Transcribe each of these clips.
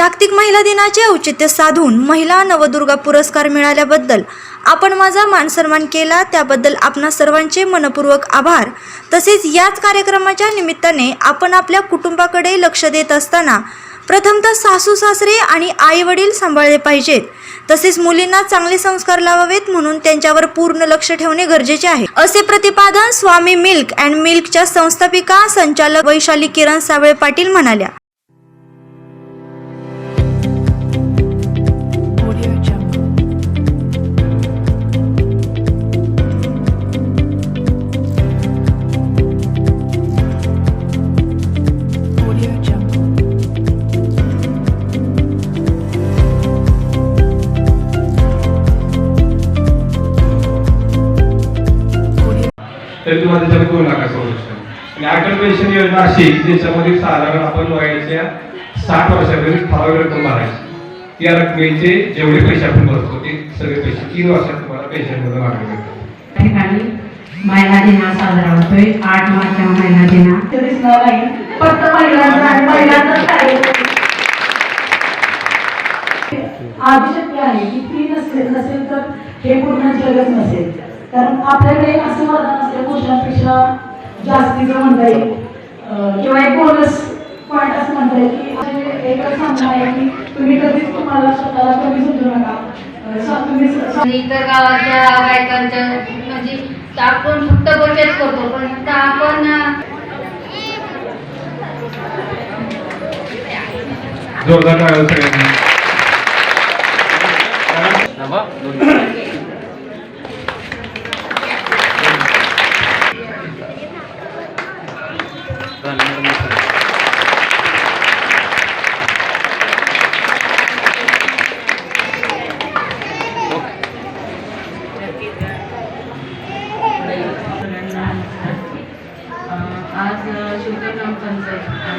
जागतिक महिला दिनाचे औचित्य साधून महिला नवदुर्गा पुरस्कार मिळाल्याबद्दल आपण माझा मानसन्मान केला. त्याबद्दल आपणा सर्वांचे मनपूर्वक आभार. तसेच याच कार्यक्रमाच्या निमित्ताने आपण आपल्या कुटुंबाकडे लक्ष देत असताना प्रथमतः सासू सासरे आणि आई वडील सांभाळले पाहिजेत. तसेच मुलींना चांगले संस्कार लावावेत म्हणून त्यांच्यावर पूर्ण लक्ष ठेवणे गरजेचे आहे. असे प्रतिपादन स्वामी मिल्क अँड मिल्कच्या संस्थापिका संचालक वैशाली किरण सावळे पाटील म्हणाल्या. तरी तुम्हाला त्याच्यात दोन लाख सोल्युशन आणि अटल पेन्शन योजना अशी ज्याच्यामध्ये साधारण आपण वयाच्या साठ वर्षापर्यंत ठराविक रक्कम भरायची. त्या रकमेचे जेवढे पैसे आपण भरतो ते सगळे पैसे तीन वर्षात तुम्हाला पेन्शनमध्ये मागणे ठिकाणी महिला दिन साजरा होतोय. आठ मार्चच्या महिला दिना. फक्त आधी शक्य आहे की ती नसेल नसेल तर हे पूर्ण जगच नसेल. कारण आपल्याकडे असं वरदान असतं पुरुषांपेक्षा जास्तीचं म्हणता येईल. किंवा एक बोनस पॉईंट असं म्हणता येईल की एकच सांगणं आहे की तुम्ही कधीच तुम्हाला स्वतःला कमी समजू नका. तुम्ही इतर गावाच्या बायकांच्या म्हणजे आपण फक्त बचत करतो पण आता आपण जोरदार सगळ्यांनी.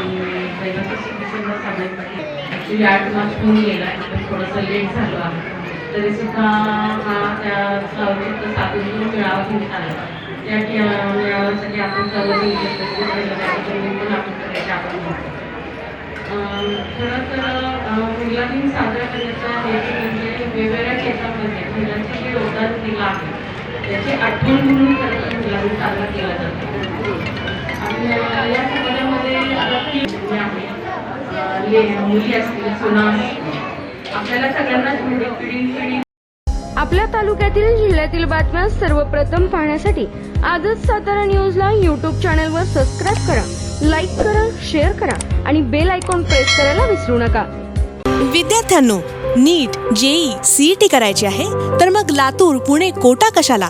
आणि दैनिक डिसेंबर ॲक्च्युली आठ मार्च होऊन गेला पण थोडंसं लेट झालो आहे तरी सुद्धा हा त्या औचित्य साधून मेळावा घेण्यात आला त्या ठि- मेळाव्यासाठी आपण सर्वजण पण आपण सगळ्याचे आभार खरं तर महिला दिन साजरा करण्याचा हेतू म्हणजे वेगवेगळ्या क्षेत्रामध्ये महिलांचे जे योगदान दिलं आहे त्याची आठवण म्हणून साजरा केला जातो. आणि या ले- मुली असतील सुना आपल्याला सगळ्यांनाच म्हणजे पिढी पिढी आपल्या तालुक्यातील जिल्ह्यातील बातम्या सर्वप्रथम पाहण्यासाठी आजच सातारा न्यूजला यूट्यूब चॅनलवर सबस्क्राईब करा लाईक करा शेअर करा आणि बेल आयकॉन प्रेस करायला विसरू नका. विद्यार्थ्यांनो नीट जेई सीईटी करायची आहे तर मग लातूर पुणे कोटा कशाला?